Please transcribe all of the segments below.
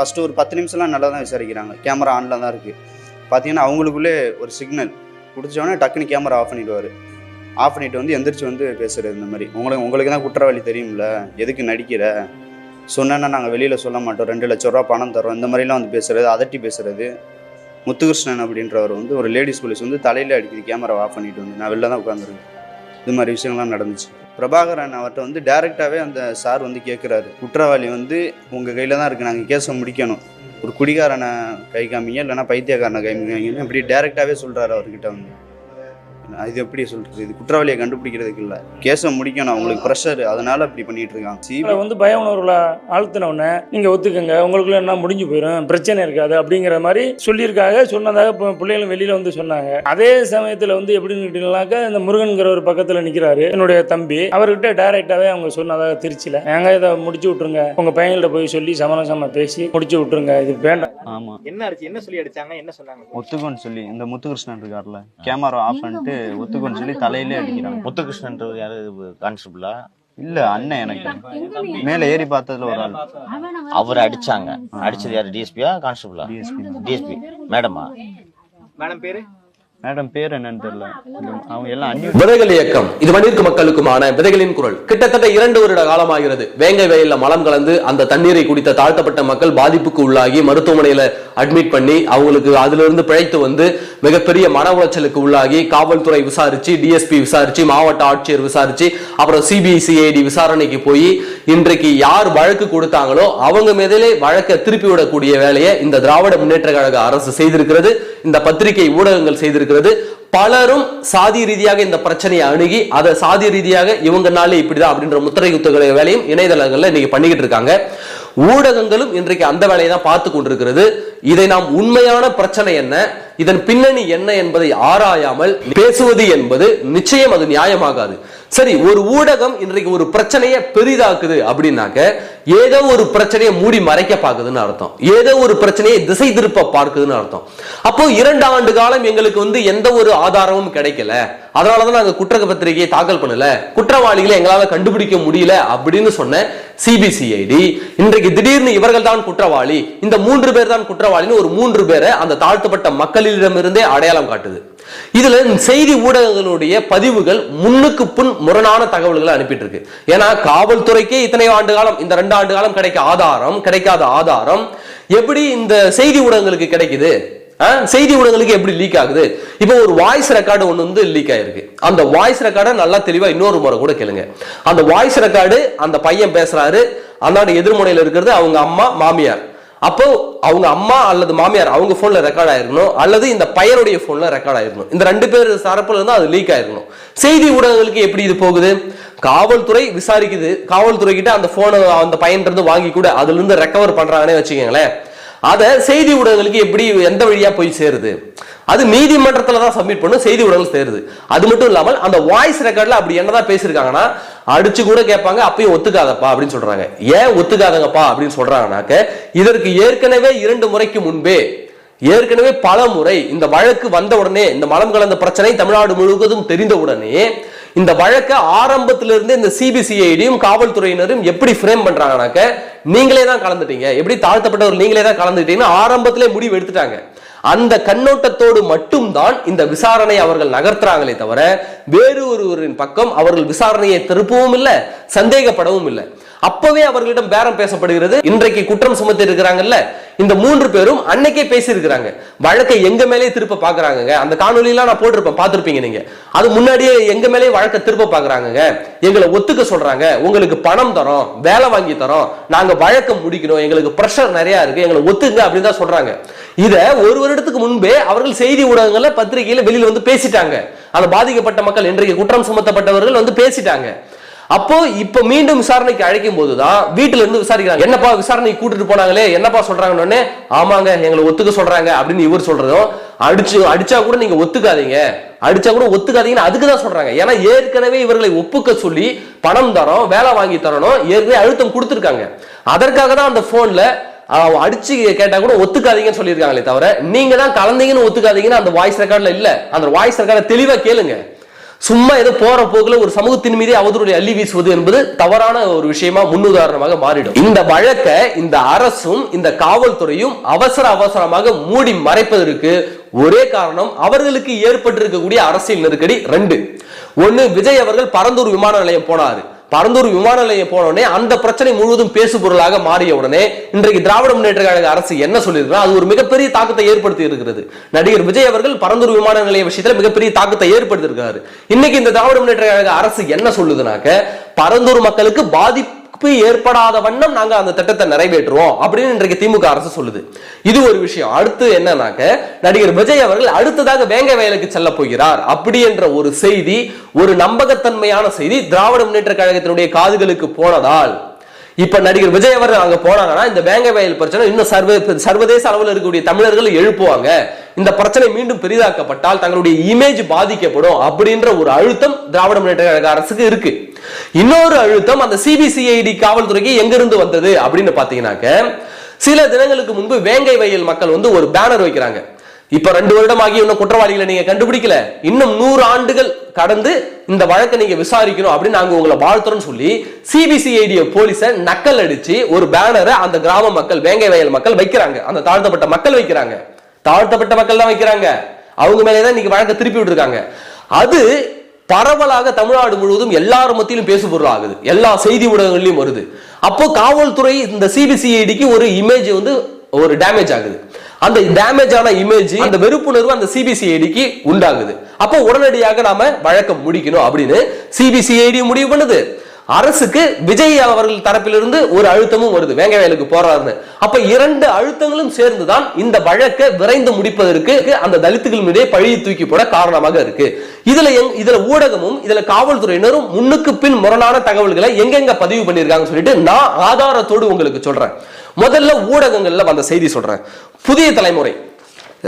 First ஒரு பத்து நிமிஷம்லாம் நல்லா தான் விசாரிக்கிறாங்க கேமரா ஆனில் தான் இருக்குது பார்த்தீங்கன்னா அவங்களுக்குள்ளே ஒரு சிக்னல் பிடிச்சவொடனே டக்குன்னு கேமரா ஆஃப் பண்ணிடுவார். ஆஃப் பண்ணிட்டு வந்து எந்திரிச்சு வந்து பேசுகிறது இந்த மாதிரி. உங்களுக்கு உங்களுக்கு தான் குற்றவாளி தெரியும்ல? எதுக்கு நடிக்கிற? சொன்னேன்னா நாங்கள் வெளியில் சொல்ல மாட்டோம். ரெண்டு லட்ச ரூபா பணம் தரோம் இந்த மாதிரிலாம் வந்து பேசுகிறது அதட்டி பேசுகிறது முத்துகிருஷ்ணன் அப்படின்றவர் வந்து ஒரு லேடிஸ் போலீஸ் வந்து தலையில் அடிக்குது கேமரா ஆஃப் பண்ணிட்டு வந்து. நான் வெளில தான் உட்காந்துருக்கேன் இது மாதிரி விஷயங்கள்லாம் நடந்துச்சு. பிரபாகரன் அவர்கிட்ட வந்து டைரெக்டாகவே அந்த சார் வந்து கேட்குறாரு குற்றவாளி வந்து உங்கள் கையில் தான் இருக்குது நாங்கள் கேஸை முடிக்கணும். ஒரு குடிகாரனை கை காமிங்க இல்லைன்னா பைத்தியக்காரனை கை காமிங்கன்னு இப்படி டைரெக்டாகவே சொல்கிறாரு அவர்கிட்ட வந்து. இது எப்படி சொல்கிறது இது குற்றவாளியை கண்டுபிடிக்கிறதுக்கு இல்லை. கேஸை முடிக்கணும். அவங்களுக்கு ப்ரெஷர் அதனால அப்படி பண்ணிட்டு இருக்காங்க. சிபி அவங்களை வந்து பய உணர்வுல ஆழ்த்தின உடனே நீங்க ஒத்துக்கங்க. உங்களுக்குள்ள என்ன முடிஞ்சு போயிடும் பிரச்சனை இருக்காது. அப்படிங்கிற மாதிரி சொல்லியிருக்காங்க. சொன்னதாக இப்போ பிள்ளைகளும் வெளியில வந்து சொன்னாங்க. அதே சமயத்துல வந்து எப்படின்னு கேட்டீங்கன்னாக்கா இந்த முருகன்கிற ஒரு பக்கத்துல நிக்கிறாரு. என்னுடைய தம்பி. அவர்கிட்ட டைரக்டாவே அவங்க சொன்னதாக திருச்சியில. நாங்க இதை முடிச்சு விட்டுருங்க. உங்க பையன்கிட்ட போய் சொல்லி சமரசமா பேசி முடிச்சு விட்டுருங்க. இது வேண்டாம். ஆமாம் என்ன அடிச்சு என்ன சொல்லி அடிச்சாங்க? என்ன சொன்னாங்க? ஒத்துக்கோன்னு சொல்லி இந்த முத்துகிருஷ்ணன் இருக்கார்ல கேமரா ஆஃப் பண்ணிட்டு ஒத்துக்கோன்னு சொல்லி தலையிலே அடிக்கிறாங்க. முத்துகிருஷ்ணன்றது யாரு? கான்ஸ்டபிளா? இல்ல அண்ணன் எனக்கு. மேல ஏறி பார்த்ததுல ஒரு ஆள். அவர் அடிச்சாங்க. அடிச்சது யாரு? டிஎஸ்பியா கான்ஸ்டபிளா? டிஎஸ்பி டிஎஸ்பி மேடமா? மேடம் பேரு? மேடம் பேர் என்னன்னு தெரியல. அவங்க எல்லாம் விதைகள் இயக்கம். இது மண்ணிற்கு மக்களுக்குமான விதைகளின் குரல். கிட்டத்தட்ட இரண்டு வருட காலமாகிறது. வேங்கை வயல்ல மலம் கலந்து அந்த தண்ணீரை குடித்த தாழ்த்தப்பட்ட மக்கள் பாதிப்புக்கு உள்ளாகி மருத்துவமனையில அட்மிட் பண்ணி அவங்களுக்கு அதுல இருந்து பிழைத்து வந்து மிகப்பெரிய மன உளைச்சலுக்கு உள்ளாகி காவல்துறை விசாரிச்சு டிஎஸ்பி விசாரிச்சு மாவட்ட ஆட்சியர் விசாரிச்சு அப்புறம் சிபிசிஐடி விசாரணைக்கு போய் இன்றைக்கு யார் வழக்கு கொடுத்தாங்களோ அவங்க மீதிலே வழக்கை திருப்பி விடக்கூடிய வேலையை இந்த திராவிட முன்னேற்ற கழக அரசு செய்திருக்கிறது. இந்த பத்திரிகை ஊடகங்கள் செய்திருக்கிறது. பலரும் சாதி ரீதியாக இந்த பிரச்சனையை அணுகி அதை சாதி ரீதியாக இவங்கனாலே இப்படிதான் அப்படின்ற முத்திரை குத்துகளை வேலையும் இணையதளங்கள்ல இன்னைக்கு பண்ணிக்கிட்டு இருக்காங்க. ஊடகங்களும் இன்றைக்கு அந்த வேலையை தான் பார்த்து கொண்டிருக்கிறது. இதை நாம் உண்மையான பிரச்சனை என்ன இதன் பின்னணி என்ன என்பதை ஆராயாமல் பேசுவது என்பது நிச்சயம் அது நியாயமாகாது. சரி ஒரு ஊடகம் இன்றைக்கு ஒரு பிரச்சனையை பெரிதாக்குது அப்படின்னாக்க ஏதோ ஒரு பிரச்சனையை மூடி மறைக்க பார்க்குதுன்னு அர்த்தம். ஏதோ ஒரு பிரச்சனையை திசை திருப்ப பார்க்குதுன்னு அர்த்தம். அப்போ இரண்டு ஆண்டு காலம் எங்களுக்கு வந்து எந்த ஒரு ஆதாரமும் கிடைக்கல. அதனாலதான் நாங்கள் குற்ற பத்திரிகையை தாக்கல் பண்ணல. குற்றவாளிகளை எங்களால் கண்டுபிடிக்க முடியல அப்படின்னு சொன்ன சிபிசிஐடி இன்றைக்கு திடீர்னு இவர்கள் தான் குற்றவாளி. இந்த மூன்று பேர் தான் குற்றவாளின்னு ஒரு மூன்று பேரை அந்த தாழ்த்தப்பட்ட மக்களிடமிருந்தே அடையாளம் காட்டுது. இதுல செய்தி ஊடகங்களுடைய பதிவுகள் முன்னுக்கு புன் முரணான தகவல்களை அனுப்பிட்டு இருக்கு ஏன்னா காவல்துறைக்கே இத்தனை ஆண்டு காலம் இந்த ரெண்டு ஆண்டு காலம் கிடைக்க ஆதாரம் கிடைக்காத ஆதாரம் எப்படி இந்த செய்தி ஊடகங்களுக்கு கிடைக்குது? செய்தி ஊடகங்களுக்கு எப்படி லீக் ஆகுது? இப்போ ஒரு வாய்ஸ் ரெக்கார்டு ஒன்று வந்து லீக் ஆயிருக்கு. அந்த வாய்ஸ் ரெக்கார்டை நல்லா தெளிவா இன்னொரு முறை கூட கேளுங்க. அந்த வாய்ஸ் ரெக்கார்டு அந்த பையன் பேசுறாரு அந்தாண்ட எதிர்முனையில இருக்கிறது அவங்க அம்மா மாமியார். அப்போ அவங்க அம்மா அல்லது மாமியார் அவங்க போன்ல ரெக்கார்ட் ஆயிருக்கணும் அல்லது இந்த பையனுடைய போன்ல ரெக்கார்ட் ஆயிருக்கணும். இந்த ரெண்டு பேர் தரப்புல இருந்து அது லீக் ஆயிருக்கணும். செய்தி ஊடகங்களுக்கு எப்படி இது போகுது? காவல்துறை விசாரிக்குது. காவல்துறை கிட்ட அந்த போனை அந்த பையன் இருந்து வாங்கி கூட அதுல இருந்து ரெக்கவர் பண்றாங்கன்னே வச்சுக்கோங்களேன். அதை செய்தி ஊடகங்களுக்கு எப்படி எந்த வழியா போய் சேருது? அது நீதிமன்றத்தில் தான் சப்மிட் பண்ணும் செய்தி ஊடகங்கள் சேருது. அது மட்டும் இல்லாமல் அந்த வாய்ஸ் ரெக்கார்டில் அப்படி என்னதான் பேசியிருக்காங்கன்னா அடிச்சு கூட கேட்பாங்க அப்பயும் ஒத்துக்காதப்பா அப்படின்னு சொல்றாங்க. ஏன் ஒத்துக்காதங்கப்பா அப்படின்னு சொல்றாங்கனாக்க இதற்கு ஏற்கனவே இரண்டு முறைக்கு முன்பே ஏற்கனவே பல முறை இந்த வழக்கு வந்த உடனே இந்த மலம் கலந்த பிரச்சனை தமிழ்நாடு முழுவதும் தெரிந்த உடனே இந்த வழக்கை ஆரம்பத்திலிருந்து இந்த சிபிசிஐடியும் காவல்துறையினரும் எப்படி ஃப்ரேம் பண்றாங்கனாக்க நீங்களே தான் கலந்துட்டீங்க. எப்படி தாழ்த்தப்பட்டவர் நீங்களே தான் கலந்துட்டீங்கன்னு ஆரம்பத்திலே முடிவு எடுத்துட்டாங்க. அந்த கண்ணோட்டத்தோடு மட்டும்தான் இந்த விசாரணை அவர்கள் நகர்த்துறாங்களே தவிர வேறு ஒருவரின் பக்கம் அவர்கள் விசாரணையை திருப்பவும் இல்லை சந்தேகப்படவும் இல்லை. அப்பவே அவர்களிடம் பேரம் பேசப்படுகிறது. இன்றைக்கு குற்றம் சுமத்தி இருக்கிறாங்கல்ல இந்த மூன்று பேரும் அன்னைக்கே பேசியிருக்கிறாங்க. வழக்கை எங்க மேலே திருப்ப பாக்குறாங்க அந்த காணொலியெல்லாம் நான் போட்டிருப்பேன் பார்த்துருப்பீங்க நீங்க. அது முன்னாடியே எங்க மேலே வழக்கை திருப்ப பாக்குறாங்க எங்களை ஒத்துக்க சொல்றாங்க. உங்களுக்கு பணம் தரோம் வேலை வாங்கி தரோம். நாங்க வழக்கம் முடிக்கணும். எங்களுக்கு ப்ரெஷர் நிறைய இருக்கு. எங்களை ஒத்துங்க அப்படின்னு தான் சொல்றாங்க. இத ஒரு வருடத்துக்கு முன்பே அவர்கள் செய்தி ஊடகங்கள்ல பத்திரிகையில வெளியில வந்து பேசிட்டாங்க. அந்த பாதிக்கப்பட்ட மக்கள் இன்றைக்கு குற்றம் சுமத்தப்பட்டவர்கள் வந்து பேசிட்டாங்க. அப்போ இப்ப மீண்டும் விசாரணைக்கு அழைக்கும் போதுதான் வீட்டுல இருந்து விசாரிக்கிறாங்க. என்னப்பா விசாரணைக்கு கூட்டிட்டு போனாங்களே? என்னப்பா சொல்றாங்கன்னு ஆமாங்க எங்களை ஒத்துக்க சொல்றாங்க அப்படின்னு இவர் சொல்றதும் அடிச்சு அடிச்சா கூட நீங்க ஒத்துக்காதீங்க. அடிச்சா கூட ஒத்துக்காதீங்கன்னு அதுக்கு தான் சொல்றாங்க. ஏன்னா ஏற்கனவே இவர்களை ஒப்புக்க சொல்லி பணம் தரோம் வேலை வாங்கி தரணும் ஏற்கனவே அழுத்தம் கொடுத்துருக்காங்க. அதற்காக தான் அந்த போன்ல அடிச்சு கேட்டா கூட ஒத்துக்காதீங்கன்னு சொல்லியிருக்காங்களே தவிர நீங்க தான் கலந்தீங்கன்னு ஒத்துக்காதீங்கன்னு அந்த வாய்ஸ் ரெக்கார்ட்ல இல்ல. அந்த வாய்ஸ் ரெக்கார்டை தெளிவா கேளுங்க. சும்மா ஏதோ போற போக்குல ஒரு சமூகத்தின் மீதே அவதூறுடைய அள்ளி வீசுவது என்பது தவறான ஒரு விஷயமா முன்னுதாரணமாக மாறிடும். இந்த வழக்கை இந்த அரசும் இந்த காவல்துறையும் அவசர அவசரமாக மூடி மறைப்பதற்கு ஒரே காரணம் அவர்களுக்கு ஏற்பட்டிருக்கக்கூடிய அரசியல் நெருக்கடி ரெண்டு. ஒன்னு விஜய் அவர்கள் பரந்தூர் விமான நிலையம் போனாரு. பரந்தூர் விமான நிலையம் போனோடனே அந்த பிரச்சனை முழுவதும் பேசு பொருளாக மாறிய உடனே இன்றைக்கு திராவிட முன்னேற்ற கழக அரசு என்ன சொல்லியிருக்கிறா அது ஒரு மிகப்பெரிய தாக்கத்தை ஏற்படுத்தி இருக்கிறது. நடிகர் விஜய் அவர்கள் பரந்தூர் விமான நிலைய விஷயத்துல மிகப்பெரிய தாக்கத்தை ஏற்படுத்தி இருக்காரு. இன்னைக்கு இந்த திராவிட முன்னேற்ற கழக அரசு என்ன சொல்லுதுனாக்க பரந்தூர் மக்களுக்கு பாதிப்பு ஏற்படாத வண்ணம் நாங்க அந்த திட்டத்தை நிறைவேற்றுவோம் அப்படின்னு இன்றைக்கு திமுக அரசு சொல்லுது. இது ஒரு விஷயம். அடுத்து என்னன்னாக்க நடிகர் விஜய் அவர்கள் அடுத்ததாக வேங்க வயலுக்கு செல்ல போகிறார் அப்படி என்ற ஒரு செய்தி ஒரு நம்பகத்தன்மையான செய்தி திராவிட முன்னேற்ற கழகத்தினுடைய காதுகளுக்கு போனதால். இப்ப நடிகர் விஜய் அவர்கள் அங்க போனாங்கன்னா இந்த வேங்க வயல் பிரச்சனை இன்னும் சர்வ சர்வதேச அளவில் இருக்கக்கூடிய தமிழர்கள் எழுப்புவாங்க. இந்த பிரச்சனை மீண்டும் பெரிதாக்கப்பட்டால் தங்களுடைய இமேஜ் பாதிக்கப்படும் அப்படின்ற ஒரு அழுத்தம் திராவிட முன்னேற்ற கழக அரசுக்கு இருக்கு. இன்னொரு அழுத்தம் அந்த சிபிசிஐடி காவல்துறைக்கு எங்கிருந்து வந்தது அப்படின்னு பாத்தீங்கன்னாக்க சில தினங்களுக்கு முன்பு வேங்கை வயல் மக்கள் வந்து ஒரு பேனர் வைக்கிறாங்க. இப்ப ரெண்டு வருடம் ஆகி இன்னும் குற்றவாளிகளை நீங்க கண்டுபிடிக்கல. இன்னும் நூறு ஆண்டுகள் கடந்து இந்த வழக்கை நீங்க விசாரிக்கணும் அப்படின்னு நாங்க உங்களை வாழ்த்துறோம்னு சொல்லி சிபிசிஐடிய போலீஸ நக்கல் அடிச்சு ஒரு பேனரை அந்த கிராம மக்கள் வேங்கை வயல் மக்கள் வைக்கிறாங்க. அந்த தாழ்த்தப்பட்ட மக்கள் வைக்கிறாங்க. தாழ்த்தப்பட்ட மக்கள் தான் வைக்கிறாங்க. அவங்க மேலேதான் இன்னைக்கு வழக்கை திருப்பி விட்டுருக்காங்க. அது பரவலாக தமிழ்நாடு முழுவதும் எல்லார் மத்தியிலும் பேசு பொருள் ஆகுது. எல்லா செய்தி ஊடகங்கள்லயும் வருது. அப்போ காவல்துறை இந்த சிபிசிஐடிக்கு ஒரு இமேஜ் வந்து ஒரு டேமேஜ் ஆகுது. அந்த டேமேஜ் ஆன இமேஜ் அந்த வெறுப்புணர்வு அந்த சிபிசிஐடிக்கு உண்டாகுது. அப்போ உடனடியாக நாம வழக்கம் முடிக்கணும் அப்படின்னு சிபிசிஐடி முடிவு பண்ணுது. அரசுக்கு விஜய் அவர்கள் தரப்பிலிருந்து ஒரு அழுத்தமும் வருது. வேங்க வயலுக்கு போறாருன்னு. அப்ப இரண்டு அழுத்தங்களும் சேர்ந்துதான் இந்த வழக்கை விரைந்து முடிப்பதற்கு அந்த தலித்துகள் மீதே பழியை தூக்கி போட காரணமாக இருக்கு. இதுல எங் இதுல ஊடகமும் இதுல காவல்துறையினரும் முன்னுக்கு பின் முரணான தகவல்களை எங்கெங்க பதிவு பண்ணியிருக்காங்கன்னு சொல்லிட்டு நான் ஆதாரத்தோடு உங்களுக்கு சொல்றேன். முதல்ல ஊடகங்கள்ல வந்த செய்தி சொல்றேன். புதிய தலைமுறை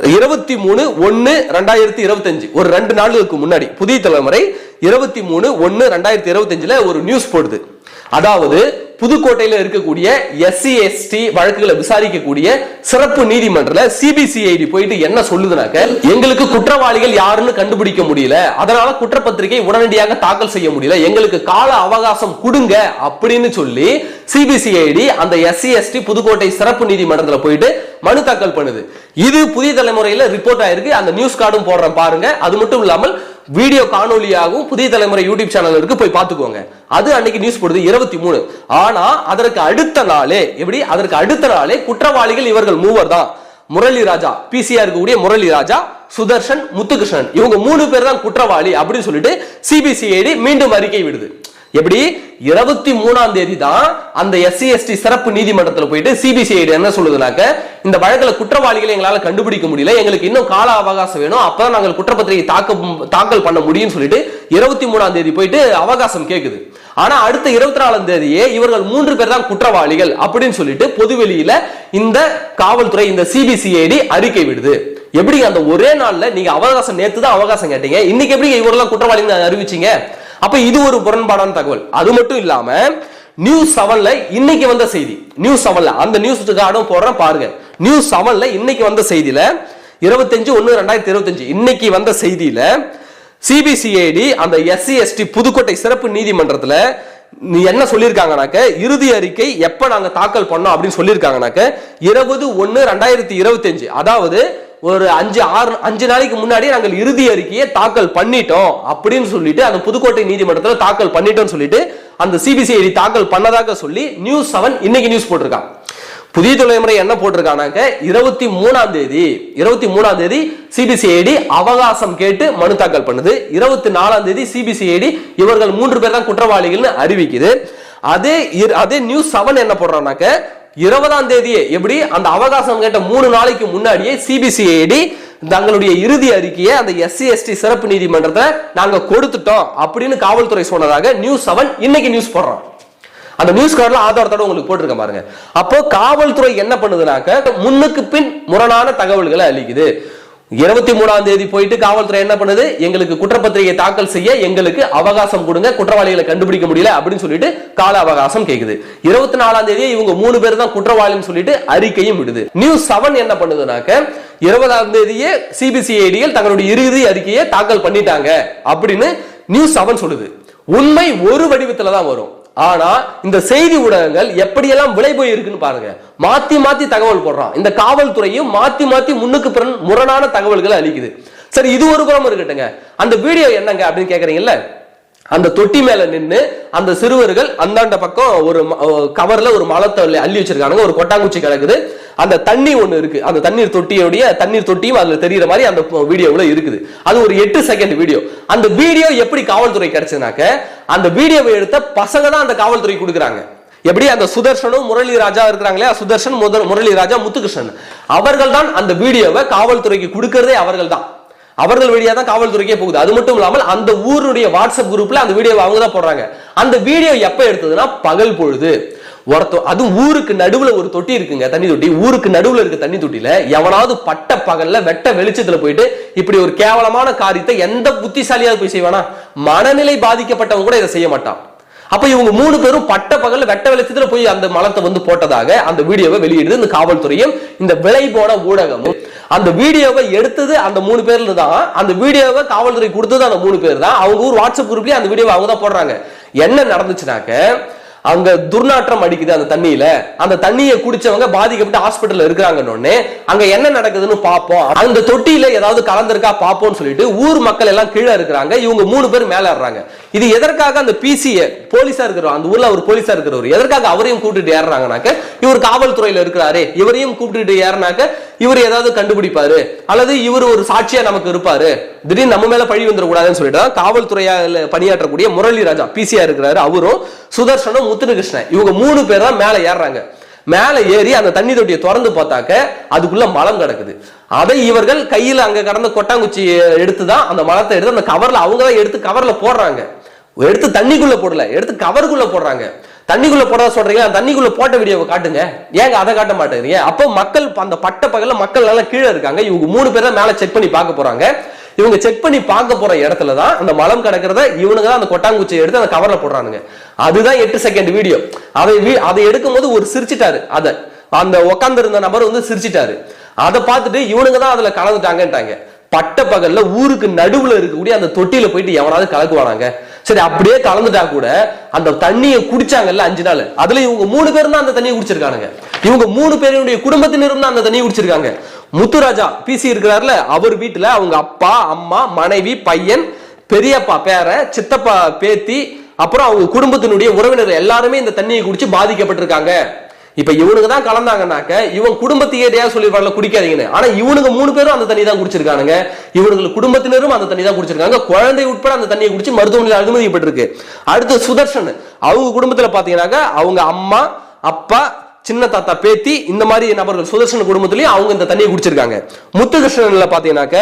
இருபத்தி மூணு ஒன்னு ரெண்டாயிரத்தி இருபத்தஞ்சு. ஒரு ரெண்டு நாளுக்கு முன்னாடி புதிய தலைமுறை இருபத்தி மூணு ஒன்னு ரெண்டாயிரத்தி இருபத்தஞ்சுல ஒரு நியூஸ் போடுது. அதாவது புதுக்கோட்டையில இருக்கக்கூடிய எஸ்சி எஸ்டி வழக்குகளை விசாரிக்கக்கூடிய சிறப்பு நீதிமன்றத்துல சிபிசிஐடி போயிட்டு என்ன சொல்லுதுனாக்க எங்களுக்கு குற்றவாளிகள் யாருன்னு கண்டுபிடிக்க முடியல. அதனால குற்றப்பத்திரிகை உடனடியாக தாக்கல் செய்ய முடியல. எங்களுக்கு கால அவகாசம் கொடுங்க அப்படின்னு சொல்லி சிபிசிஐடி அந்த எஸ்சி எஸ்டி புதுக்கோட்டை சிறப்பு நீதிமன்றத்துல போயிட்டு மனு தாக்கல் பண்ணுது. இது புதிய தலைமுறையில ரிப்போர்ட் ஆயிருக்கு. அந்த நியூஸ் கார்டும் போடுறேன் பாருங்க. அது மட்டும் இல்லாமல் வீடியோ காணொலியாகவும் புதிய தலைமுறை யூடியூப் சேனல் இருக்கு போய் பார்த்துக்கோங்க. அது அன்னைக்கு நியூஸ் போடுது இருபத்தி மூணு. ஆனா அதற்கு அடுத்த நாளே எப்படி? அதற்கு அடுத்த நாளே குற்றவாளிகள் இவர்கள் மூவர் தான். முரளி ராஜா பிசிஆர் இருக்கக்கூடிய முரளி ராஜா சுதர்ஷன் முத்துகிருஷ்ணன். இவங்க மூணு பேர் தான் குற்றவாளி அப்படின்னு சொல்லிட்டு சிபிசிஐடி மீண்டும் அறிக்கை விடுது. எப்படி? இருபத்தி மூணாம் தேதி தான் அந்த எஸ்சி எஸ்டி சிறப்பு நீதிமன்றத்தில் போயிட்டு சிபிசிஐடி என்ன சொல்லுதுனாக்க இந்த வழக்கில் குற்றவாளிகளை எங்களால் கண்டுபிடிக்க முடியல எங்களுக்கு இன்னும் கால அவகாசம் வேணும் அப்பதான் நாங்கள் குற்றப்பத்திரிகை தாக்க தாக்கல் பண்ண முடியும்னு சொல்லிட்டு இருபத்தி மூணாம் தேதி போயிட்டு அவகாசம் கேட்குது ஆனா அடுத்த இருபத்தி நாலாம் தேதியே இவர்கள் மூன்று பேர் தான் குற்றவாளிகள் அப்படின்னு சொல்லிட்டு பொதுவெளியில இந்த காவல்துறை இந்த சிபிசிஐடி அறிக்கை விடுது. எப்படி அந்த ஒரே நாள்ல நீங்க அவகாசம் நேத்து தான் அவகாசம் கேட்டீங்க இன்னைக்கு எப்படி இவரெல்லாம் குற்றவாளிகள் அறிவிச்சீங்க? அப்ப இது ஒரு முரண்பாடான தகவல். அது மட்டும் இல்லாம நியூஸ் செவன்ல இன்னைக்கு வந்த செய்தி. நியூஸ் செவன்ல அந்த நியூஸ் கார்டும் போடுறேன் பாருங்க. நியூஸ் செவன்ல இன்னைக்கு வந்த செய்தியில இருபத்தஞ்சு ஒன்று ரெண்டாயிரத்தி இருபத்தஞ்சு இன்னைக்கு வந்த செய்தியில சிபிசிஐடி அந்த எஸ்சி எஸ்டி புதுக்கோட்டை சிறப்பு நீதிமன்றத்துல நீ என்ன சொல்லியிருக்காங்கனாக்க இறுதி அறிக்கை எப்ப நாங்க தாக்கல் பண்ணோம் அப்படின்னு சொல்லியிருக்காங்கனாக்க இருபது ஒன்று ரெண்டாயிரத்தி இருபத்தஞ்சு அதாவது ஒரு அஞ்சு ஆறு அஞ்சு நாளைக்கு முன்னாடி நாங்கள் இறுதி அறிக்கையை தாக்கல் பண்ணிட்டோம் அப்படின்னு சொல்லிட்டு அந்த புதுக்கோட்டை நீதிமன்றத்தில் தாக்கல் பண்ணிட்டோம்னு சொல்லிட்டு அந்த சிபிசிஐடி தாக்கல் பண்ணதாக சொல்லி நியூஸ் செவன் இன்னைக்கு நியூஸ் போட்டிருக்கான் புதிய தலைமுறை என்ன போட்டிருக்கானாக்க இருபத்தி மூணாம் தேதி இருபத்தி மூணாம் தேதி சிபிசிஐடி அவகாசம் கேட்டு மனு தாக்கல் பண்ணுது. இருபத்தி நாலாம் தேதி சிபிசிஐடி இவர்கள் மூன்று பேர் தான் குற்றவாளிகள்னு அறிவிக்குது. அதே இரு- அதே நியூஸ் செவன் என்ன போடுறானாக்க இருபதாம் தேதியே எப்படி? அந்த அவகாசம் கேட்ட மூணு நாளைக்கு முன்னாடியே சிபிசிஐடி தங்களுடைய இறுதி அறிக்கையை அந்த எஸ்சி எஸ்டி சிறப்பு நீதிமன்றத்தை நாங்க கொடுத்துட்டோம் அப்படின்னு காவல்துறை சொன்னதாக நியூஸ் செவன் இன்னைக்கு நியூஸ் போடுறோம் அந்த நியூஸ் கார்டில் ஆதாரத்தோட உங்களுக்கு போட்டிருக்க பாருங்க. அப்போ காவல்துறை என்ன பண்ணுதுனாக்க முன்னுக்கு பின் முரணான தகவல்களை அளிக்குது. இருபத்தி மூணாம் தேதி போயிட்டு காவல்துறை என்ன பண்ணுது? எங்களுக்கு குற்றப்பத்திரிகை தாக்கல் செய்ய எங்களுக்கு அவகாசம் கொடுங்க. குற்றவாளிகளை கண்டுபிடிக்க முடியல அப்படின்னு சொல்லிட்டு கால அவகாசம் கேக்குது. இருபத்தி நாலாம் தேதி இவங்க மூணு பேர் தான் குற்றவாளின்னு சொல்லிட்டு அறிக்கையும் விடுது. நியூஸ் செவன் என்ன பண்ணுதுனாக்க இருபதாம் தேதியே சிபிசிஐடிகள் தங்களுடைய இறுதி அறிக்கையை தாக்கல் பண்ணிட்டாங்க அப்படின்னு நியூஸ் செவன் சொல்லுது. உண்மை ஒரு வடிவத்துல தான் வரும். ஆனா இந்த செய்தி ஊடகங்கள் எப்படியெல்லாம் விலை போய் இருக்குன்னு பாருங்க. மாத்தி மாத்தி தகவல் போடுறான். இந்த காவல்துறையும் மாத்தி மாத்தி முன்னுக்கு பிறன் முரணான தகவல்களை அளிக்குது. சரி இது ஒரு புறம் இருக்கட்டுங்க. அந்த வீடியோ என்னங்க அப்படின்னு கேக்குறீங்கல்ல? அந்த தொட்டி மேல நின்னு அந்த சிறுவர்கள் அந்தாண்ட பக்கம் ஒரு கவர்ல ஒரு மலத்தை அள்ளி- அள்ளி வச்சிருக்கானுங்க. ஒரு கொட்டாங்குச்சி கிடக்குது. அந்த தண்ணி ஒன்று இருக்கு. அந்த தண்ணீர் தொட்டியோடைய தண்ணீர் தொட்டியும் அதுல தெரியற மாதிரி அந்த வீடியோவில் இருக்குது. அது ஒரு எட்டு செகண்ட் வீடியோ. அந்த வீடியோ எப்படி காவல்துறை கிடைச்சதுனாக்க அந்த வீடியோவை எடுத்த பசங்க தான் அந்த காவல்துறை கொடுக்குறாங்க. எப்படி? அந்த சுதர்ஷனும் முரளி ராஜா இருக்கிறாங்களே சுதர்ஷன் முதல் முரளி ராஜா முத்துகிருஷ்ணன். அவர்கள் தான் அந்த வீடியோவை காவல்துறைக்கு கொடுக்கறதே அவர்கள் தான். அவர்கள் வழியா தான் காவல்துறைக்கே போகுது. அது மட்டும் இல்லாமல் அந்த ஊருடைய வாட்ஸ்அப் குரூப்ல அந்த வீடியோவை அவங்க தான் போடுறாங்க. அந்த வீடியோ எப்ப எடுத்ததுன்னா பகல் பொழுது. ஒருத்த அதுவும் ஊருக்கு நடுவுல ஒரு தொட்டி இருக்குங்க தண்ணி தொட்டி. ஊருக்கு நடுவுல இருக்க தண்ணி தொட்டியில எவனாவது பட்ட பகல்ல வெட்ட வெளிச்சத்துல போயிட்டு இப்படி ஒரு கேவலமான காரியத்தை எந்த புத்திசாலியாவது போய் செய்வானா? மனநிலை பாதிக்கப்பட்டவங்க கூட இதை செய்ய மாட்டான். அப்ப இவங்க மூணு பேரும் பட்ட பகல்ல வெட்ட வெளிச்சத்துல போய் அந்த மலத்தை வந்து போட்டதாக அந்த வீடியோவை வெளியிடுது. இந்த காவல்துறையும் இந்த விலை போன ஊடகமும் அந்த வீடியோவை எடுத்தது அந்த மூணு பேர்ல தான். அந்த வீடியோவை காவல்துறை கொடுத்தது அந்த மூணு பேர் தான். அவங்க ஊர் வாட்ஸ்அப் குரூப்லயே அந்த வீடியோவை அவங்க தான் போடுறாங்க. என்ன நடந்துச்சுனாக்க அங்க துர்நாற்றம் அடிக்குது அந்த தண்ணியில. அந்த தண்ணியை குடிச்சவங்க பாதிக்கப்பட்டு ஹாஸ்பிட்டல்ல இருக்கிறாங்கன்னு அங்க என்ன நடக்குதுன்னு பார்ப்போம் அந்த தொட்டியில ஏதாவது கலந்திருக்கா பார்ப்போம்னு சொல்லிட்டு ஊர் மக்கள் எல்லாம் கீழே இருக்கிறாங்க. இவங்க மூணு பேர் மேல ஆடுறாங்க இது எதற்காக அந்த பிசிஏ போலீஸா இருக்கிறவர் அந்த ஊர்ல ஒரு போலீஸா இருக்கிறவர் எதற்காக அவரையும் கூப்பிட்டு ஏறுறாங்கனாக்க இவர் காவல்துறையில இருக்கிறாரு இவரையும் கூப்பிட்டு ஏறினாக்க இவர் ஏதாவது கண்டுபிடிப்பாரு அல்லது இவர் ஒரு சாட்சியா நமக்கு இருப்பாரு. திடீர்னு நம்ம மேல பழி வந்துடக்கூடாதுன்னு சொல்லிட்டு காவல்துறையால பணியாற்றக்கூடிய முரளி ராஜா பிசியா இருக்கிறாரு அவரும் சுதர்ஷனும் கிருஷ்ணன் இவங்க மூணு பேர் தான் மேலே ஏறுறாங்க. மேலே ஏறி அந்த தண்ணி தொட்டியை திறந்து பார்த்தாக்க அதுக்குள்ள மலம் கிடக்குது. அதை இவர்கள் கையில் அங்கே கடந்த கொட்டாங்குச்சி எடுத்து தான் அந்த மலத்தை எடுத்து அந்த கவர்ல அவங்க தான் எடுத்து கவரில் போடுறாங்க. எடுத்து தண்ணிக்குள்ள போடல. எடுத்து கவருக்குள்ள போடுறாங்க. தண்ணிக்குள்ள போட சொல்றீங்க தண்ணிக்குள்ள போட்ட வீடியோவை காட்டுங்க. ஏங்க அதை காட்ட மாட்டேங்கிறீங்க? அப்போ மக்கள் அந்த பட்ட பகல்ல மக்கள் எல்லாம் கீழே இருக்காங்க. இவங்க மூணு பேர் தான் மேலே செக் பண்ணி பார்க்க போறாங்க. இவங்க செக் பண்ணி பார்க்க போற இடத்துல தான் அந்த மலம் கிடக்கிறத இவனுங்க தான் அந்த கொட்டாங்குச்சியை எடுத்து அந்த கவர்ல போடுறானுங்க. அதுதான் எட்டு செகண்ட் வீடியோ அதை வீ- அதை எடுக்கும் போது ஒரு சிரிச்சிட்டாரு. அதை அந்த உட்கார்ந்து இருந்த நபர் வந்து சிரிச்சிட்டாரு. அதை பார்த்துட்டு இவனுங்க தான் அதுல கலந்துட்டாங்கன்ட்டாங்க. பட்ட பகல்ல ஊருக்கு நடுவுல இருக்கக்கூடிய அந்த தொட்டியில போயிட்டு எவனாவது கலக்குவானாங்க. சரி அப்படியே கலந்துட்டா கூட அந்த தண்ணியை குடிச்சாங்கல்ல அஞ்சு நாள். அதுல இவங்க மூணு பேரும் தான் அந்த தண்ணியை குடிச்சிருக்கானுங்க. இவங்க மூணு பேருடைய குடும்பத்தினரும் தான் அந்த தண்ணியை குடிச்சிருக்காங்க. முத்துராஜா பிசி இருக்கிறார்ல அவர் வீட்டில் அவங்க அப்பா அம்மா மனைவி பையன் பெரியப்பா பேர சித்தப்பா பேத்தி அப்புறம் அவங்க குடும்பத்தினுடைய உறவினர் எல்லாருமே இந்த தண்ணியை குடிச்சு பாதிக்கப்பட்டிருக்காங்க. இப்ப இவனுக்கு தான் கலந்தாங்கனாக்க இவன் குடும்பத்தையே ஏதையா சொல்லிருப்பாங்கல்ல குடிக்காதீங்கன்னு. ஆனா இவனுங்க மூணு பேரும் அந்த தண்ணி தான் குடிச்சிருக்கானுங்க. இவனுங்களுக்கு குடும்பத்தினரும் அந்த தண்ணி தான் குடிச்சிருக்காங்க. குழந்தை உட்பட அந்த தண்ணியை குடிச்சு மருத்துவமனையில் அனுமதிக்கப்பட்டிருக்கு. அடுத்து சுதர்ஷன் அவங்க குடும்பத்துல பாத்தீங்கன்னாக்க அவங்க அம்மா அப்பா சின்ன தாத்தா பேத்தி இந்த மாதிரி நபர்கள் சுதர்சன குடும்பத்திலையும் அவங்க இந்த தண்ணியை குடிச்சிருக்காங்க. முத்துகிருஷ்ணன்ல பாத்தீங்கன்னாக்க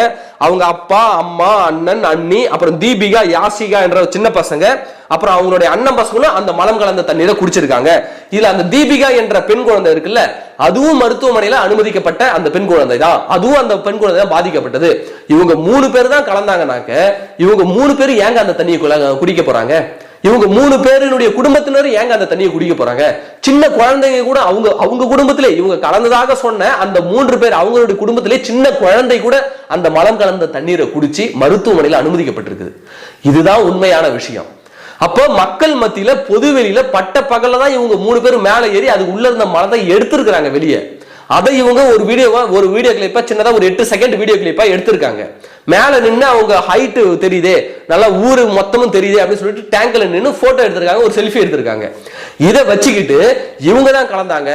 அவங்க அப்பா அம்மா அண்ணன் அண்ணி அப்புறம் தீபிகா யாசிகா என்ற சின்ன பசங்க அப்புறம் அவங்களுடைய அண்ணன் பசங்களும் அந்த மலம் கலந்த தண்ணீரை குடிச்சிருக்காங்க. இதுல அந்த தீபிகா என்ற பெண் குழந்தை இருக்குல்ல அதுவும் மருத்துவமனையில அனுமதிக்கப்பட்ட அந்த பெண் குழந்தை தான். அதுவும் அந்த பெண் குழந்தை தான் பாதிக்கப்பட்டது. இவங்க மூணு பேர் தான் கலந்தாங்கனாக்க இவங்க மூணு பேர் ஏங்க அந்த தண்ணியை குடிக்க போறாங்க? இவங்க மூணு பேரினுடைய குடும்பத்தினர் ஏங்க அந்த தண்ணியை குடிக்க போறாங்க? சின்ன குழந்தைங்க கூட அவங்க அவங்க குடும்பத்திலே இவங்க கலந்ததாக சொன்ன அந்த மூன்று பேர் அவங்களுடைய குடும்பத்திலே சின்ன குழந்தை கூட அந்த மலம் கலந்த தண்ணீரை குடிச்சு மருத்துவமனையில் அனுமதிக்கப்பட்டிருக்குது. இதுதான் உண்மையான விஷயம். அப்போ மக்கள் மத்தியில பொது வெளியில பட்ட பகல்ல தான் இவங்க மூணு பேரும் மேல ஏறி அது உள்ள இருந்த மலத்தை எடுத்திருக்கிறாங்க வெளியே. அதை இவங்க ஒரு வீடியோவா ஒரு வீடியோ கிளிப்பா சின்னதா ஒரு எட்டு செகண்ட் வீடியோ கிளிப்பா எடுத்திருக்காங்க. மேல நின்று அவங்க ஹைட்டு தெரியுதே நல்லா ஊரு மொத்தமும் தெரியுது அப்படின்னு சொல்லிட்டு டேங்க்ல நின்று போட்டோ எடுத்திருக்காங்க ஒரு செல்ஃபி எடுத்திருக்காங்க. இதை வச்சுக்கிட்டு இவங்க தான் கலந்தாங்க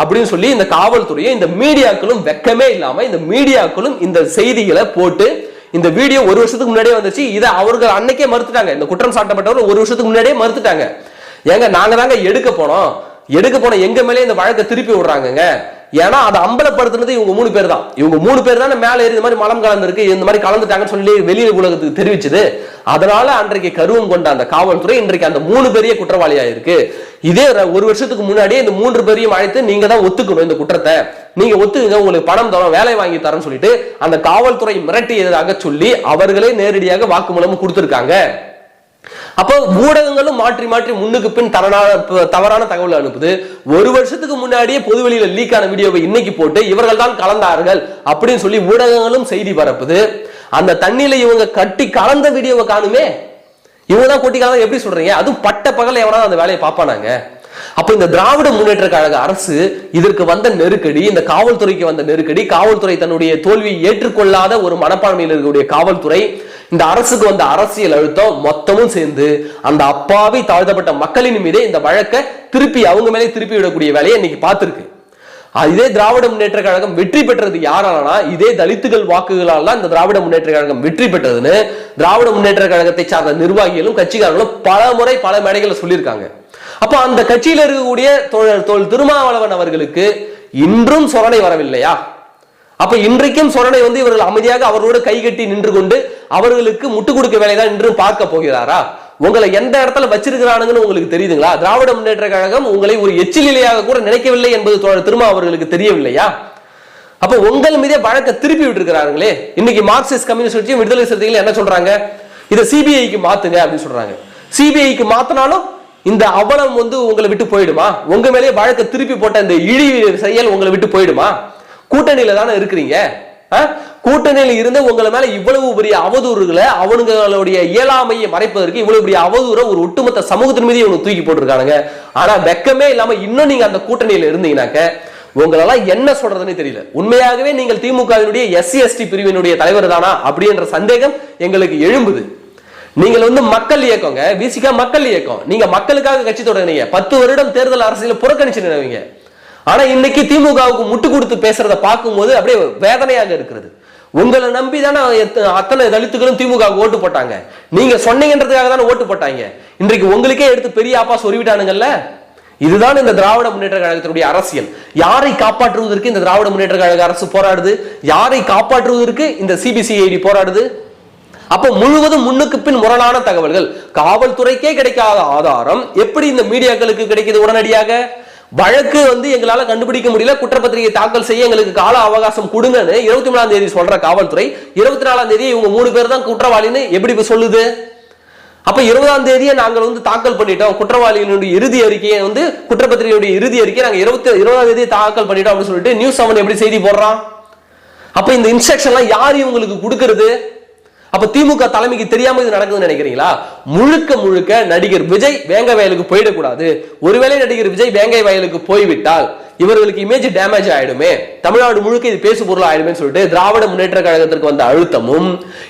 அப்படின்னு சொல்லி இந்த காவல்துறையும் இந்த மீடியாக்களும் வெக்கமே இல்லாம இந்த மீடியாக்களும் இந்த செய்திகளை போட்டு இந்த வீடியோ ஒரு வருஷத்துக்கு முன்னாடியே வந்துச்சு. இதை அவர்கள் அன்னைக்கே மறுத்துட்டாங்க. இந்த குற்றம் சாட்டப்பட்டவர் ஒரு வருஷத்துக்கு முன்னாடியே மறுத்துட்டாங்க. ஏங்க நாங்க தாங்க எடுக்க போனோம். எடுக்க போன எங்க மேலே இந்த வழக்கை திருப்பி விடுறாங்கங்க. ஏன்னா அதை அம்பலப்படுத்துனது இவங்க மூணு பேர் தான். இவங்க மூணு பேர் தான் மேலே ஏறி இந்த மாதிரி மலம் கலந்துருக்கு இந்த மாதிரி கலந்துட்டாங்கன்னு சொல்லி வெளியே உலகத்துக்கு தெரிவிச்சது. அதனால அன்றைக்கு கருவம் கொண்ட அந்த காவல்துறை இன்றைக்கு அந்த மூணு பெரிய குற்றவாளியா இருக்கு இதே ர- ஒரு வருஷத்துக்கு முன்னாடியே இந்த மூன்று பேரையும் அழைத்து நீங்க தான் ஒத்துக்கணும் இந்த குற்றத்தை. நீங்க ஒத்துக்குங்க உங்களுக்கு பணம் தரோம் வேலை வாங்கி தரேன்னு சொல்லிட்டு அந்த காவல்துறை மிரட்டியதாக சொல்லி அவர்களே நேரடியாக வாக்குமூலம் கொடுத்திருக்காங்க. அப்போ ஊடகங்களும் மாற்றி மாற்றி முன்னுக்கு பின் தவறான தவறான தகவல் அனுப்புது. ஒரு வருஷத்துக்கு முன்னாடியே பொதுவெளியில லீக் ஆன வீடியோவை இன்னைக்கு போட்டு இவர்கள் தான் கலந்தார்கள் அப்படின்னு சொல்லி ஊடகங்களும் செய்தி பரப்புது. அந்த தண்ணியில இவங்க கட்டி கலந்த வீடியோவை காணுமே. இவங்க தான் கொட்டிக்காதான் எப்படி சொல்றீங்க? அதுவும் பட்ட பகல எவனாவது அந்த வேலையை பார்ப்பானாங்க. அப்ப இந்த திராவிட முன்னேற்ற கழக அரசு இதற்கு வந்த நெருக்கடி இந்த காவல்துறைக்கு வந்த நெருக்கடி காவல்துறை தன்னுடைய தோல்வியை ஏற்றுக்கொள்ளாத ஒரு மனப்பான்மையில் இருக்கக்கூடிய காவல்துறை இந்த அரசுக்கு வந்த அரசியல் அழுத்தம் மொத்தமும் சேர்ந்து அந்த அப்பாவி தாழ்த்தப்பட்ட மக்களின் மீதே இந்த வழக்கை திருப்பி அவங்க மேலே திருப்பி விடக்கூடிய வேலையை இன்னைக்கு பார்த்திருக்கு. இதே திராவிட முன்னேற்ற கழகம் வெற்றி பெற்றது யாராலனா இதே தலித்துகள் வாக்குகளால் தான் இந்த திராவிட முன்னேற்ற கழகம் வெற்றி பெற்றதுன்னு திராவிட முன்னேற்ற கழகத்தை சார்ந்த நிர்வாகிகளும் கட்சிக்காரர்களும் பல முறை பல மேடைகளை சொல்லியிருக்காங்க. அப்ப அந்த கட்சியில இருக்கக்கூடிய தோழர் தோல் திருமாவளவன் அவர்களுக்கு இன்றும் சொரணை வரவில்லையா? அப்ப இன்றைக்கும் சொரணை வந்து இவர்கள் அமைதியாக அவர்களோடு கைகட்டி நின்று கொண்டு அவர்களுக்கு முட்டு கொடுக்க வேலைதான் இன்றும் பார்க்க போகிறாரா? உங்களை எந்த இடத்துல வச்சிருக்கிறானுங்கன்னு உங்களுக்கு தெரியுதுங்களா? திராவிட முன்னேற்ற கழகம் உங்களை ஒரு எச்சிலையாக கூட நினைக்கவில்லை என்பது தோழர் அவர்களுக்கு தெரியவில்லையா? அப்ப உங்கள் மீதே வழக்க திருப்பி விட்டுருக்கிறாங்களே இன்னைக்கு மார்க்சிஸ்ட் கம்யூனிஸ்ட் கட்சியும் விடுதலை சிறுத்தைகள் என்ன சொல்றாங்க? இதை சிபிஐக்கு மாத்துங்க அப்படின்னு சொல்றாங்க. சிபிஐக்கு மாத்தினாலும் இந்த அவலம் வந்து உங்களை விட்டு போயிடுமா? உங்க மேலேயே வழக்க திருப்பி போட்ட இந்த இழி செயல் உங்களை விட்டு போயிடுமா? கூட்டணியில தானே இருக்கிறீங்க? ஆ? கூட்டணியில் இருந்து உங்களை மேல இவ்வளவு பெரிய அவதூறுகளை அவனுங்களுடைய இயலாமையை மறைப்பதற்கு இவ்வளவு பெரிய அவதூறை ஒரு ஒட்டுமொத்த சமூகத்தின் மீது இவனுக்கு தூக்கி போட்டிருக்கானுங்க. ஆனா வெக்கமே இல்லாம இன்னும் நீங்க அந்த கூட்டணியில இருந்தீங்கன்னாக்க உங்களால என்ன சொல்றதுன்னு தெரியல. உண்மையாகவே நீங்கள் திமுகவினுடைய எஸ்சி எஸ்டி பிரிவினுடைய தலைவர் தானா அப்படின்ற சந்தேகம் எங்களுக்கு எழும்புது. நீங்கள் வந்து மக்கள் இயக்கங்க விசிகா மக்கள் இயக்கம். நீங்க மக்களுக்காக கட்சி தொடங்கினீங்க. பத்து வருடம் தேர்தல் அரசியல புறக்கணிச்சு நினைவீங்க ஆனா இன்னைக்கு திமுகவுக்கு முட்டு கொடுத்து பேசுறத பார்க்கும்போது அப்படியே வேதனையாக இருக்கிறது. உங்களை நம்பி தானே அத்தனை தலித்துகளும் திமுக ஓட்டு போட்டாங்க. நீங்க சொன்னீங்கன்றதுக்காக தானே ஓட்டு போட்டாங்க. இன்றைக்கு உங்களுக்கே எடுத்து பெரிய ஆப்பா சொல்லிவிட்டானுங்கல்ல இதுதான் இந்த திராவிட முன்னேற்ற கழகத்தினுடைய அரசியல். யாரை காப்பாற்றுவதற்கு இந்த திராவிட முன்னேற்ற கழக அரசு போராடுது? யாரை காப்பாற்றுவதற்கு இந்த சிபிசிஐடி போராடுது? அப்ப முழுவதும் முன்னுக்கு பின் முரணான தகவல்கள். காவல்துறைக்கே கிடைக்காத ஆதாரம். எப்படி இந்த மீடியாக்களுக்கு கிடைக்குது உடனடியாக? வழக்கு வந்து எங்களால கண்டுபிடிக்க முடியல. குற்றப்பத்திரிகை தாக்கல் செய்ய எங்களுக்கு கால அவகாசம் கொடுங்கன்னு இருபத்தி மூணாம் தேதி சொல்ற காவல்துறை இருபத்தி நாலாம் தேதி இவங்க மூணு பேர் தான் குற்றவாளின்னு எப்படி இப்ப சொல்லுது? அப்ப இருபதாம் தேதியை நாங்கள் வந்து தாக்கல் பண்ணிட்டோம். குற்றவாளிகளுடைய இறுதி அறிக்கையை வந்து குற்றப்பத்திரிகையுடைய இறுதி அறிக்கையை நாங்கள் இருபத்தி இருபதாம் தேதி தாக்கல் பண்ணிட்டோம் அப்படின்னு சொல்லிட்டு நியூஸ் செவன் எப்படி செய்தி போடுறான்? அப்ப இந்த இன்ஸ்ட்ரக்ஷன்லாம் யார் இவங்களுக்கு கொடுக்கறது? அப்ப திமுக தலைமைக்கு தெரியாம இது நடக்குதுன்னு நினைக்கிறீங்களா? முழுக்க முழுக்க நடிகர் விஜய் வேங்க வயலுக்கு போயிடக்கூடாது. ஒருவேளை நடிகர் விஜய் வேங்கை வயலுக்கு போய்விட்டால் இவர்களுக்கு இமேஜ் டேமேஜ் ஆயிடுமே. தமிழ்நாடு முழுக்க இது பேசு பொருள் ஆயிடுமே சொல்லிட்டு திராவிட முன்னேற்ற கழகத்திற்கு வந்த அழுத்தமும்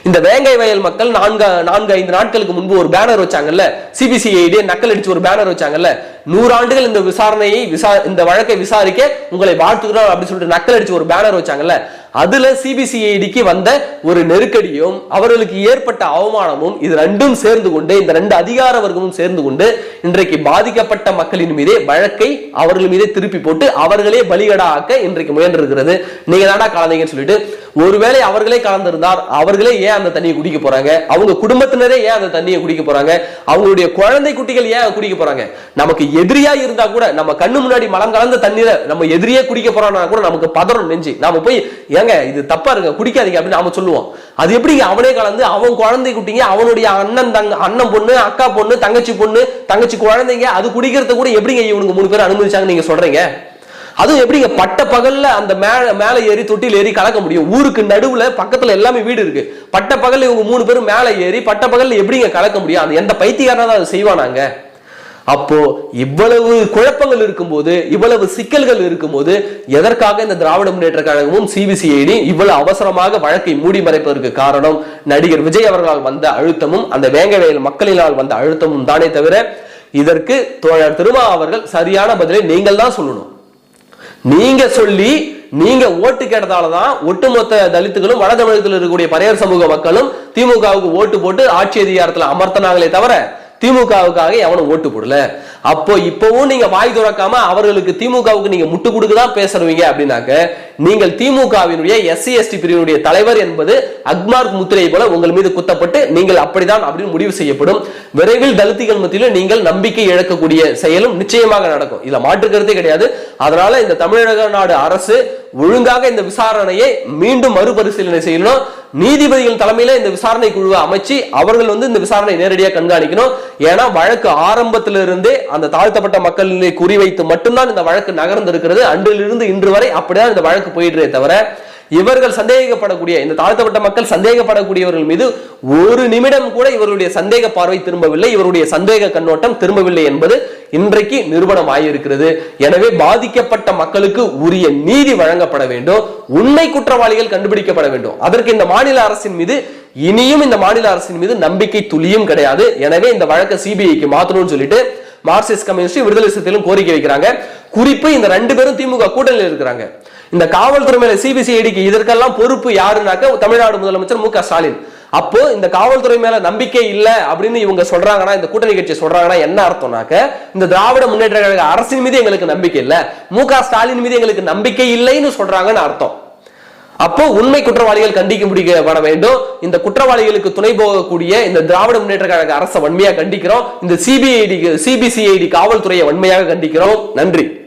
இந்த வேங்கை வயல் மக்கள் நான்கு நான்கு ஐந்து நாட்களுக்கு முன்பு ஒரு பேனர் வச்சாங்கல்ல? சிபிசிஐடி நக்கல் அடிச்சு ஒரு பேனர் வச்சாங்கல்ல? நூறாண்டுகள் இந்த விசாரணையை விசா இந்த வழக்கை விசாரிக்க உங்களை வாழ்த்துக்கிறோம் அப்படின்னு சொல்லிட்டு நக்கல் அடிச்சு ஒரு பேனர் வச்சாங்கல்ல? அதுல சிபிசிஐடிக்கு வந்த ஒரு நெருக்கடியும் அவர்களுக்கு ஏற்பட்ட அவமானமும் இது ரெண்டும் சேர்ந்து கொண்டு இந்த ரெண்டு அதிகார வர்க்கமும் சேர்ந்து கொண்டு இன்றைக்கு பாதிக்கப்பட்ட மக்களின் மீதே வழக்கை அவர்கள் மீதே திருப்பி போட்டு அவர்களே பலிகடா ஆக்க இன்றைக்கு முயன்றிருக்கிறது. நீங்க தாண்டா கலந்தீங்கன்னு சொல்லிட்டு ஒருவேளை அவர்களே கலந்திருந்தார் அவர்களே ஏன் அந்த தண்ணியை குடிக்க போறாங்க? அவங்க குடும்பத்தினரே ஏன் அந்த தண்ணியை குடிக்க போறாங்க? அவங்களுடைய குழந்தை குட்டிகள் ஏன் குடிக்க போறாங்க? நமக்கு எதிரியா இருந்தா கூட நம்ம கண்ணு முன்னாடி மலம் கலந்த தண்ணீரை நம்ம எதிரியே குடிக்க போறோம்னா கூட நமக்கு பதறும் நெஞ்சு. நாம போய் ஏங்க இது தப்பா இருங்க குடிக்காதீங்க அப்படின்னு நாம சொல்லுவோம். அது எப்படிங்க? அவனே கலந்து அவன் குழந்தை குட்டிங்க அவனுடைய அண்ணன் தங்க அண்ணன் பொண்ணு அக்கா பொண்ணு தங்கச்சி பொண்ணு தங்கச்சி குழந்தைங்க அது குடிக்கிறத கூட எப்படிங்க இவனுக்கு மூணு பேர் அனுமதிச்சாங்க நீங்க சொல்றீங்க? அதுவும் எப்படிங்க? பட்ட பகல்ல அந்த மேல மேல ஏறி தொட்டில் ஏறி கலக்க முடியும். ஊருக்கு நடுவுல பக்கத்துல எல்லாமே வீடு இருக்கு. பட்ட பகல்ல இவங்க மூணு பேரும் மேல ஏறி பட்ட பகல்ல எப்படிங்க கலக்க முடியும்? அந்த எந்த பைத்தியக்காரனா அதை செய்வானாங்க அப்போ இவ்வளவு குழப்பங்கள் இருக்கும்போது இவ்வளவு சிக்கல்கள் இருக்கும்போது எதற்காக இந்த திராவிட முன்னேற்ற கழகமும் சிபிசிஐடி இவ்வளவு அவசரமாக வழக்கை மூடி மறைப்பதற்கு காரணம் நடிகர் விஜய் அவர்களால் வந்த அழுத்தமும் அந்த வேங்கவேல் மக்களினால் வந்த அழுத்தமும் தானே தவிர இதற்கு தோழர் திருமா அவர்கள் சரியான பதிலை நீங்கள் தான் சொல்லணும். நீங்க சொல்லி நீங்க ஓட்டு கேட்டதாலதான் ஒட்டுமொத்த தலித்துகளும் வட தமிழகத்தில் இருக்கக்கூடிய பரையர் சமூக மக்களும் திமுகவுக்கு ஓட்டு போட்டு ஆட்சி அதிகாரத்துல அமர்த்தினாங்களே தவிர திமுகவுக்காக எவனும் ஓட்டு போடல. அப்போ இப்பவும் நீங்க வாய் துறக்காம அவர்களுக்கு திமுகவுக்கு நீங்க முட்டு கொடுக்குதான் பேசுறவீங்க அப்படின்னாக்க நீங்கள் திமுகவினுடைய எஸ்சி எஸ்டி பிரிவினுடைய தலைவர் என்பது அக்மார்க் முத்திரை போல உங்கள் மீது குத்தப்பட்டு நீங்கள் அப்படிதான் அப்படின்னு முடிவு செய்யப்படும். விரைவில் தலித்துகள் மத்தியிலும் நீங்கள் நம்பிக்கை இழக்கக்கூடிய செயலும் நிச்சயமாக நடக்கும். இதுல மாற்று கருத்தே கிடையாது. அதனால இந்த தமிழக நாடு அரசு ஒழுங்காக இந்த விசாரணையை மீண்டும் மறுபரிசீலனை செய்யணும். நீதிபதிகள் தலைமையில இந்த விசாரணை குழுவை அமைச்சு அவர்கள் வந்து இந்த விசாரணை நேரடியாக கண்காணிக்கணும். ஏன்னா வழக்கு ஆரம்பத்திலிருந்தே அந்த தாழ்த்தப்பட்ட மக்களை குறிவைத்து மட்டும்தான் இந்த வழக்கு நகர்ந்து இருக்கிறது அன்றிலிருந்து இன்று வரை அப்படிதான் இந்த வழக்கு போயிடுறே தவிர இவர்கள் சந்தேகப்படக்கூடிய இந்த தாழ்த்தப்பட்ட மக்கள் சந்தேகப்படக்கூடியவர்கள் மீது ஒரு நிமிடம் கூட இவருடைய சந்தேக பார்வை திரும்பவில்லை. இவருடைய சந்தேக கண்ணோட்டம் திரும்பவில்லை என்பது இன்றைக்கு நிறுவனம் ஆகியிருக்கிறது எனவே பாதிக்கப்பட்ட மக்களுக்கு உரிய நீதி வழங்கப்பட வேண்டும். உண்மை குற்றவாளிகள் கண்டுபிடிக்கப்பட வேண்டும். அதற்கு இந்த மாநில அரசின் மீது இனியும் இந்த மாநில அரசின் மீது நம்பிக்கை துளியும் கிடையாது. எனவே இந்த வழக்கை சிபிஐக்கு மாத்தணும்னு சொல்லிட்டு மார்க்சிஸ்ட் கம்யூனிஸ்ட் விடுதலை சிறுத்தைகளும் கோரிக்கை வைக்கிறாங்க. குறிப்பு இந்த ரெண்டு பேரும் திமுக கூட்டணியில் இருக்கிறாங்க. இந்த காவல்துறை மேல சிபிசிஐடிக்கு இதற்கெல்லாம் பொறுப்பு யாருனாக்க தமிழ்நாடு முதலமைச்சர் மு க ஸ்டாலின். அப்போ இந்த காவல்துறை மேல நம்பிக்கை இல்ல அப்படின்னு இவங்க சொல்றாங்கன்னா இந்த கூட்டணி கட்சி சொல்றாங்கன்னா என்ன அர்த்தம்னாக்க இந்த திராவிட முன்னேற்ற கழக அரசின் மீது எங்களுக்கு நம்பிக்கை இல்ல மு க ஸ்டாலின் மீது எங்களுக்கு நம்பிக்கை இல்லைன்னு சொல்றாங்கன்னு அர்த்தம். அப்போ உண்மை குற்றவாளிகள் கண்டிக்க முடிக்கப்பட வேண்டும். இந்த குற்றவாளிகளுக்கு துணை போகக்கூடிய இந்த திராவிட முன்னேற்ற கழக அரசை வன்மையாக கண்டிக்கிறோம். இந்த சிபிஐடி சிபிசிஐடி காவல்துறையை வன்மையாக கண்டிக்கிறோம். நன்றி.